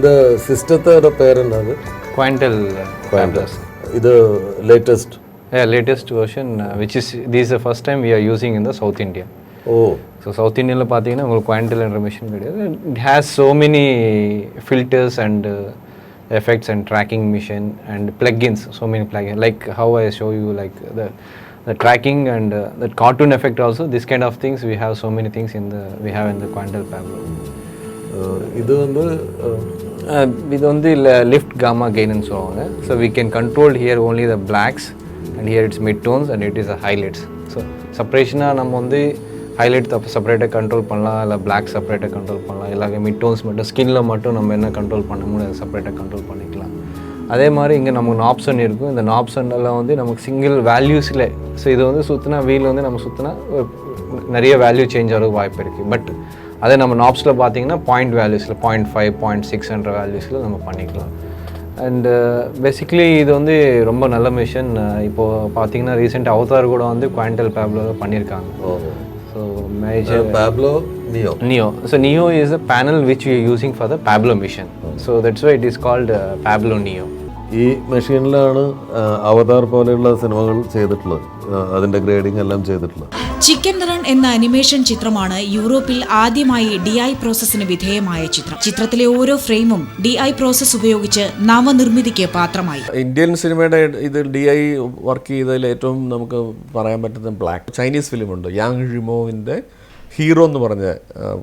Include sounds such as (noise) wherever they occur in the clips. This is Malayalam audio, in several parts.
இந்த സിസ്റ്റത്തെ പേരെന്താണ് Quantel uh, tablets. ഇത് latest Yeah, latest version, uh, which is this is the first time we are using in the South India. Oh so South இந்தியனில் பார்த்தீங்கன்னா உங்களுக்கு குவான்டில் என்ற மிஷின் கிடையாது it has so many filters and effects and tracking machine and plugins so many plugin like how I show you like the the tracking and uh, that cartoon effect also this kind of things we have so many things in the we have in the quantal pablo ഇത് வந்து Uh, இது வந்து இல்லை லிஃப்ட் காமா கெயின்னு சொல்லுவாங்க. So we can control here only the blacks and here it's mid tones and it is a highlights so செப்பரேஷனாக நம்ம வந்து ஹைலைட் தப்பு செப்பரேட்டாக கண்ட்ரோல் பண்ணலாம் இல்லை பிளாக் செப்பரேட்டாக கண்ட்ரோல் பண்ணலாம். எல்லாமே மிட் டோன்ஸ் மட்டும் ஸ்கின்னில் மட்டும் நம்ம என்ன கண்ட்ரோல் பண்ண அதை செப்பரேட்டாக கண்ட்ரோல் பண்ணிக்கலாம். அதே மாதிரி இங்கே நமக்கு ஆப்ஷன் இருக்கும். இந்த ஆப்ஷன்லாம் வந்து நமக்கு சிங்கிள் வேல்யூஸில் ஸோ இது வந்து சுற்றினா வீல் வந்து நம்ம சுற்றினா நிறைய வேல்யூ சேஞ்ச் ஆகிறதுக்கு வாய்ப்பு இருக்குது பட் அதே நம்ம நாப்ஸில் பார்த்தீங்கன்னா பாயிண்ட் வேல்யூஸில் பாயிண்ட் ஃபைவ் பாயிண்ட் சிக்ஸ்ன்ற வேல்யூஸில் நம்ம பண்ணிக்கலாம். அண்டு பேசிக்லி uh, இது வந்து ரொம்ப நல்ல மிஷின் uh, இப்போது பார்த்தீங்கன்னா ரீசெண்ட் அவதார் கூட வந்து குவாண்டல் பேப்லோ பண்ணியிருக்காங்க so major Pablo Neo Neo so Neo is a panel which you using for the Pablo machine so that's why it is called Pablo Neo ഈ മെഷീനിലാണ് അവതാർ പോലെയുള്ള സിനിമകൾ ചെയ്തിട്ടുള്ളത്. അതിന്റെ ഗ്രേഡിംഗ് എല്ലാം ചെയ്തിട്ടുള്ളത്. ചിക്കൻ റൺ എന്ന അനിമേഷൻ ചിത്രമാണ് യൂറോപ്പിൽ ആദ്യമായി ഡി ഐ പ്രോസസ്സിന് വിധേയമായ ചിത്രം. ചിത്രത്തിലെ ഓരോ ഫ്രെയിമും ഡി ഐ പ്രോസസ് ഉപയോഗിച്ച് നവനിർമ്മിതിക്ക് പാത്രമായി. ഇന്ത്യൻ സിനിമയുടെ ഇത് ഡി ഐ വർക്ക് ചെയ്തതിൽ ഏറ്റവും നമുക്ക് പറയാൻ പറ്റുന്ന ബ്ലാക്ക്. ചൈനീസ് ഫിലിമുണ്ട് യാങ് ഷിമോവിന്റെ ഹീറോ എന്ന് പറഞ്ഞ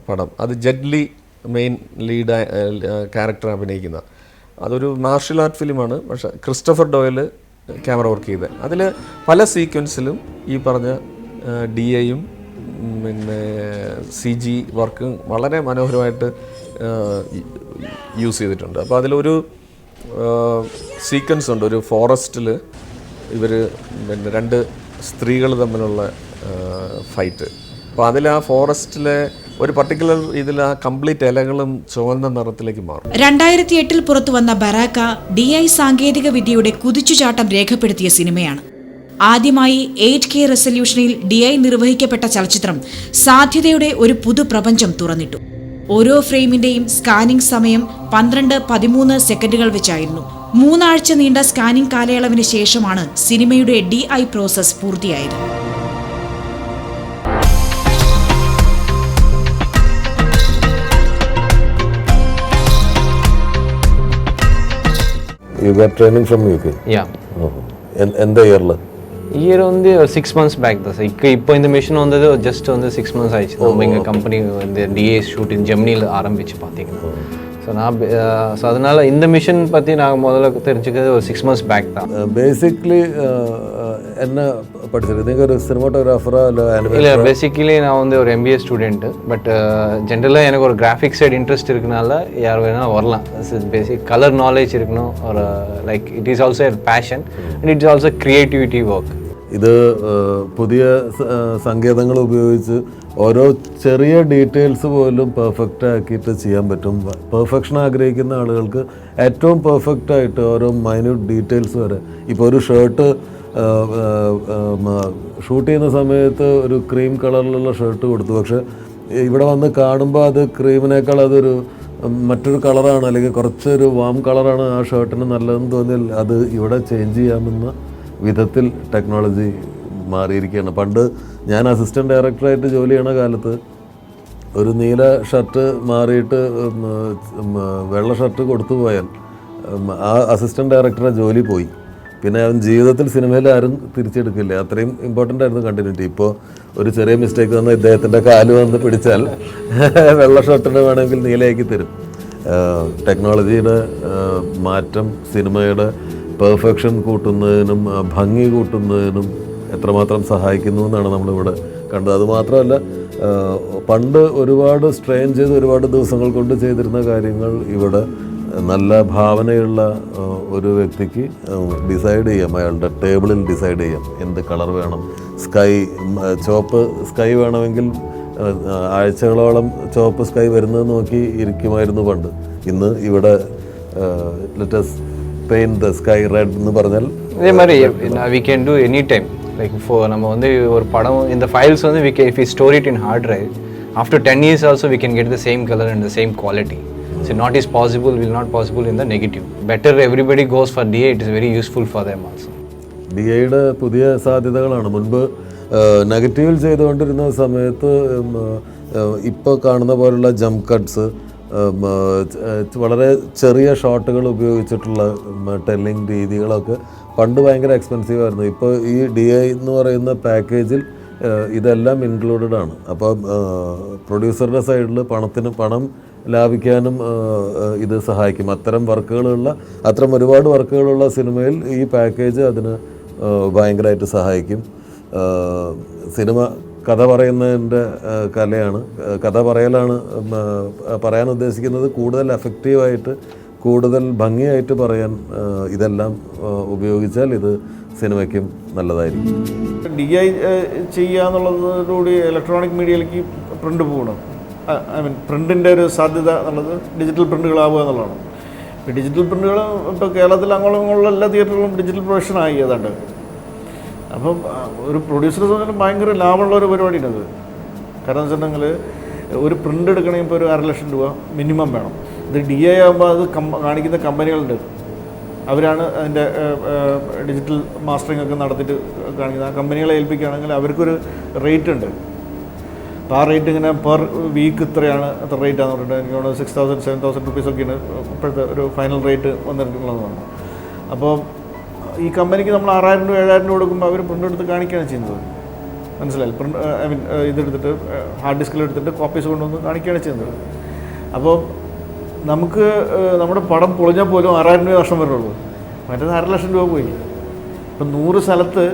പടം. അത് ജഡ്ലി മെയിൻ ലീഡ് ക്യാരക്ടർ അഭിനയിക്കുന്ന. അതൊരു മാർഷൽ ആർട്ട് ഫിലിമാണ് പക്ഷേ ക്രിസ്റ്റഫർ ഡോയൽ ക്യാമറ വർക്ക് ചെയ്തത് അതിൽ പല സീക്വൻസിലും ഈ പറഞ്ഞ ഡി എയും പിന്നെ സി ജി വർക്കും വളരെ മനോഹരമായിട്ട് യൂസ് ചെയ്തിട്ടുണ്ട്. അപ്പോൾ അതിലൊരു സീക്വൻസ് ഉണ്ട്. ഒരു ഫോറസ്റ്റിൽ ഇവർ പിന്നെ രണ്ട് സ്ത്രീകൾ തമ്മിലുള്ള ഫൈറ്റ് അപ്പോൾ അതിൽ ആ ഫോറസ്റ്റിലെ ഒരു പർട്ടിക്കുലർ ഇതിൽ ആ കംപ്ലീറ്റ് ഇലകളും ചുവന്ന നിറത്തിലേക്ക് മാറും. രണ്ടായിരത്തി എട്ടിൽ പുറത്തു വന്ന ബറാക്ക ഡി ഐ സാങ്കേതിക വിദ്യയുടെ കുതിച്ചുചാട്ടം രേഖപ്പെടുത്തിയ സിനിമയാണ്. ആദ്യമായി എയ്റ്റ് കെ റെസല്യൂഷനിൽ ഡി ഐ നിർവഹിക്കപ്പെട്ട ചലച്ചിത്രം സാധ്യതയുടെ ഒരു പുതുപ്രപഞ്ചം തുറന്നിട്ടു. ഓരോ ഫ്രെയിമിന്റെയും സ്കാനിംഗ് സമയം പന്ത്രണ്ട് പതിമൂന്ന് സെക്കൻഡുകൾ വെച്ചായിരുന്നു. മൂന്നാഴ്ച നീണ്ട സ്കാനിംഗ് കാലയളവിന് ശേഷമാണ് സിനിമയുടെ ഡി ഐ പ്രോസസ് പൂർത്തിയായത്. You get training from UK யா எந்த இயரில் இயர் வந்து ஒரு சிக்ஸ் மந்த்ஸ் பேக் தான் சார் இப்போ இப்போ இந்த மிஷின் வந்தது ஜஸ்ட் வந்து சிக்ஸ் மந்த்ஸ் ஆயிடுச்சு. நம்ம எங்கள் கம்பெனி வந்து டிஏ ஷூட்டிங் இன் ஜெமினியில் ஆரம்பிச்சு பார்த்தீங்கன்னா. ஸோ நான் uh, ஸோ அதனால் இந்த மிஷின் பற்றி நாங்கள் முதல்ல தெரிஞ்சுக்கிறது ஒரு சிக்ஸ் மந்த்ஸ் பேக் தான். பேசிக்லி என்ன പഠിച്ചത് നിങ്ങൾ ഒരു സിനിമാട്ടോഗ്രാഫറോ അല്ല இல்லை பேசிக்கலி நான் வந்து ஒரு எம்பிஏ ஸ்டூடெண்ட்டு பட் ஜென்ரலாக எனக்கு ஒரு கிராஃபிக் சைடு இன்ட்ரெஸ்ட் இருக்கனால யார் வேணாலும் வரலாம் பேசிக் கலர் நாலேஜ் இருக்கணும் ஒரு like it is also passion and it's also creativity work ഇത് ആ, പുതിയ സ- ആ, സങ്കേതങ്ങൾ ഉപയോഗിച്ച് ഓരോ ചെറിയ ഡീറ്റെയിൽസ് പോലും പെർഫെക്റ്റ് ആക്കിയിട്ട് ചെയ്യാൻ പറ്റും പെർഫെക്ഷൻ ആഗ്രഹിക്കുന്ന ആളുകൾക്ക് ഏറ്റവും പെർഫെക്റ്റ് ആയിട്ട് ഓരോ മൈന്യൂട്ട് ഡീറ്റെയിൽസ് വരെ ഇപ്പോൾ ഒരു ഷർട്ട് ഷൂട്ട് ചെയ്യുന്ന സമയത്ത് ഒരു ക്രീം കളറിലുള്ള ഷർട്ട് കൊടുത്തു. പക്ഷെ ഇവിടെ വന്ന് കാണുമ്പോൾ അത് ക്രീമിനേക്കാൾ അതൊരു മറ്റൊരു കളറാണ്. അല്ലെങ്കിൽ കുറച്ചൊരു വാം കളറാണ് ആ ഷർട്ടിന് നല്ലതെന്ന് തോന്നിയാൽ അത് ഇവിടെ ചേഞ്ച് ചെയ്യാമെന്ന വിധത്തിൽ ടെക്നോളജി മാറിയിരിക്കുകയാണ്. പണ്ട് ഞാൻ അസിസ്റ്റന്റ് ഡയറക്ടറായിട്ട് ജോലി ചെയ്യണ കാലത്ത് ഒരു നീല ഷർട്ട് മാറിയിട്ട് വെള്ള ഷർട്ട് കൊടുത്തു പോയാൽ ആ അസിസ്റ്റന്റ് ഡയറക്ടറെ ജോലി പോയി. പിന്നെ അവൻ ജീവിതത്തിൽ സിനിമയിൽ ആരും തിരിച്ചെടുക്കില്ല. അത്രയും ഇമ്പോർട്ടന്റ് ആയിരുന്നു കണ്ടിന്യൂറ്റി ഇപ്പോൾ ഒരു ചെറിയ മിസ്റ്റേക്ക് വന്ന് ഇദ്ദേഹത്തിന്റെ കാൽ വന്ന് പിടിച്ചാൽ (laughs) വെള്ള ഷർട്ടിന് വേണമെങ്കിൽ നീലയാക്കി തരും. ടെക്നോളജിയുടെ മാറ്റം സിനിമയുടെ പെർഫെക്ഷൻ കൂട്ടുന്നതിനും ഭംഗി കൂട്ടുന്നതിനും എത്രമാത്രം സഹായിക്കുന്നു എന്നാണ് നമ്മളിവിടെ കണ്ടത്. അതുമാത്രമല്ല പണ്ട് ഒരുപാട് സ്ട്രെയിൻ ചെയ്ത് ഒരുപാട് ദിവസങ്ങൾ കൊണ്ട് ചെയ്തിരുന്ന കാര്യങ്ങൾ ഇവിടെ നല്ല ഭാവനയുള്ള ആ, ഒരു വ്യക്തിക്ക് ഡിസൈഡ് ചെയ്യാം അയാളുടെ ടേബിളിൽ ഡിസൈഡ് ചെയ്യാം എന്ത് കളർ വേണം സ്കൈ ചുവപ്പ് സ്കൈ വേണമെങ്കിൽ ആ, ആഴ്ചകളോളം ചുവപ്പ് സ്കൈ വരുന്നത് നോക്കി ഇരിക്കുമായിരുന്നു പണ്ട് ഇന്ന് ഇവിടെ let's paint the sky red എന്ന് പറഞ്ഞാൽ இதே மாதிரி we can do any time like இப்போ நம்ம வந்து ஒரு படம் இந்த ஃபைல்ஸ் வந்து we K if you store it in hard drive after ten years also we can get the same colour and the same quality So not is possible will not possible in the negative. Better everybody goes for DA. It is very useful for them also. D ഐയുടെ പുതിയ സാധ്യതകളാണ് മുൻപ് നെഗറ്റീവിൽ ചെയ്തുകൊണ്ടിരുന്ന സമയത്ത് ഇപ്പോൾ കാണുന്ന പോലുള്ള ജംപ് കട്ട്സ് വളരെ ചെറിയ ഷോട്ടുകൾ ഉപയോഗിച്ചിട്ടുള്ള ടെല്ലിംഗ് രീതികളൊക്കെ പണ്ട് ഭയങ്കര എക്സ്പെൻസീവ് ആയിരുന്നു ഇപ്പോൾ ഈ ഡി ഐ എന്ന് പറയുന്ന പാക്കേജിൽ ഇതെല്ലാം ഇൻക്ലൂഡഡ് ആണ് അപ്പോൾ പ്രൊഡ്യൂസറുടെ സൈഡിൽ പണത്തിന് പണം ലാഭിക്കാനും ഇത് സഹായിക്കും. അത്തരം വർക്കുകളുള്ള അത്തരം ഒരുപാട് വർക്കുകളുള്ള സിനിമയിൽ ഈ പാക്കേജ് അതിന് ഭയങ്കരമായിട്ട് സഹായിക്കും. സിനിമ കഥ പറയുന്നതിന്റെ കലയാണ്. കഥ പറയലാണ് പറയാൻ ഉദ്ദേശിക്കുന്നത് കൂടുതൽ എഫക്റ്റീവായിട്ട് കൂടുതൽ ഭംഗിയായിട്ട് പറയാൻ ഇതെല്ലാം ഉപയോഗിച്ചാൽ ഇത് സിനിമയ്ക്കും നല്ലതായിരിക്കും. ഡി ഐ ചെയ്യുക എന്നുള്ളതോടുകൂടി ഇലക്ട്രോണിക് മീഡിയയിലേക്ക് പ്രിന്റ് പോകണം. ഐ മീൻ പ്രിന്റിന്റെ ഒരു സാധ്യത എന്നുള്ളത് ഡിജിറ്റൽ പ്രിന്റുകളാവുക എന്നുള്ളതാണ്. ഡിജിറ്റൽ പ്രിന്റുകൾ ഇപ്പോൾ കേരളത്തിൽ അങ്ങോളം ഇങ്ങോളം എല്ലാ തിയേറ്ററുകളും ഡിജിറ്റൽ പ്രൊഡക്ഷനായി ഏതാണ്ട്. അപ്പം ഒരു പ്രൊഡ്യൂസറെ സംബന്ധിച്ച് ഭയങ്കര ലാഭമുള്ള ഒരു പരിപാടിയാണ് അത് കാരണം വെച്ചിട്ടുണ്ടെങ്കിൽ ഒരു പ്രിന്റ് എടുക്കണമെങ്കിൽ ഇപ്പോൾ ഒരു അര ലക്ഷം രൂപ മിനിമം വേണം. ഇത് ഡി എ ആകുമ്പോൾ അത് കാണിക്കുന്ന കമ്പനികളുണ്ട്. അവരാണ് അതിന്റെ ഡിജിറ്റൽ മാസ്റ്ററിംഗ് ഒക്കെ നടത്തിയിട്ട് കാണിക്കുന്നത്. ആ കമ്പനികളെ ഏൽപ്പിക്കുകയാണെങ്കിൽ അവർക്കൊരു റേറ്റ് ഉണ്ട് അപ്പോൾ ആ റേറ്റ് ഇങ്ങനെ പെർ വീക്ക് ഇത്രയാണ് അത്ര റേറ്റ് ആണെന്ന് പറഞ്ഞിട്ട് എനിക്ക് തോന്നുന്നത് സിക്സ് തൗസൻഡ് സെവൻ തൗസൻഡ് റുപ്പീസൊക്കെയാണ് ഇപ്പോഴത്തെ ഒരു ഫൈനൽ റേറ്റ് വന്നിട്ടുള്ളതാണ് അപ്പോൾ ഈ കമ്പനിക്ക് നമ്മൾ ആറായിരം രൂപ ഏഴായിരം രൂപ കൊടുക്കുമ്പോൾ അവർ പ്രിന്റ് എടുത്ത് കാണിക്കുകയാണ് ചെയ്യുന്നത്. മനസ്സിലായി പ്രിന്റ് ഐ മീൻ ഇതെടുത്തിട്ട് ഹാർഡ് ഡിസ്കിൽ എടുത്തിട്ട് കോപ്പീസ് കൊണ്ടുവന്ന് കാണിക്കുകയാണ് ചെയ്യുന്നത്. അപ്പോൾ നമുക്ക് നമ്മുടെ പടം പൊളിഞ്ഞാൽ പോലും ആറായിരം രൂപ നഷ്ടം വരുള്ളൂ. മറ്റേത് അര ലക്ഷം രൂപ പോയി. ഇപ്പം നൂറ് സ്ഥലത്ത്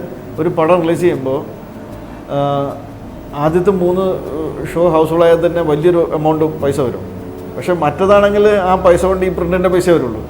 ഒരു പടം റിലീസ് ചെയ്യുമ്പോൾ ആദ്യത്തെ മൂന്ന് ഷോ ഹൗസ്ഫുള്ളായാൽ തന്നെ വലിയൊരു എമൗണ്ട് പൈസ വരും. പക്ഷേ മറ്റേതാണെങ്കിൽ ആ പൈസ കൊണ്ട് ഈ പ്രിന്റിന്റെ പൈസ വരുള്ളൂ.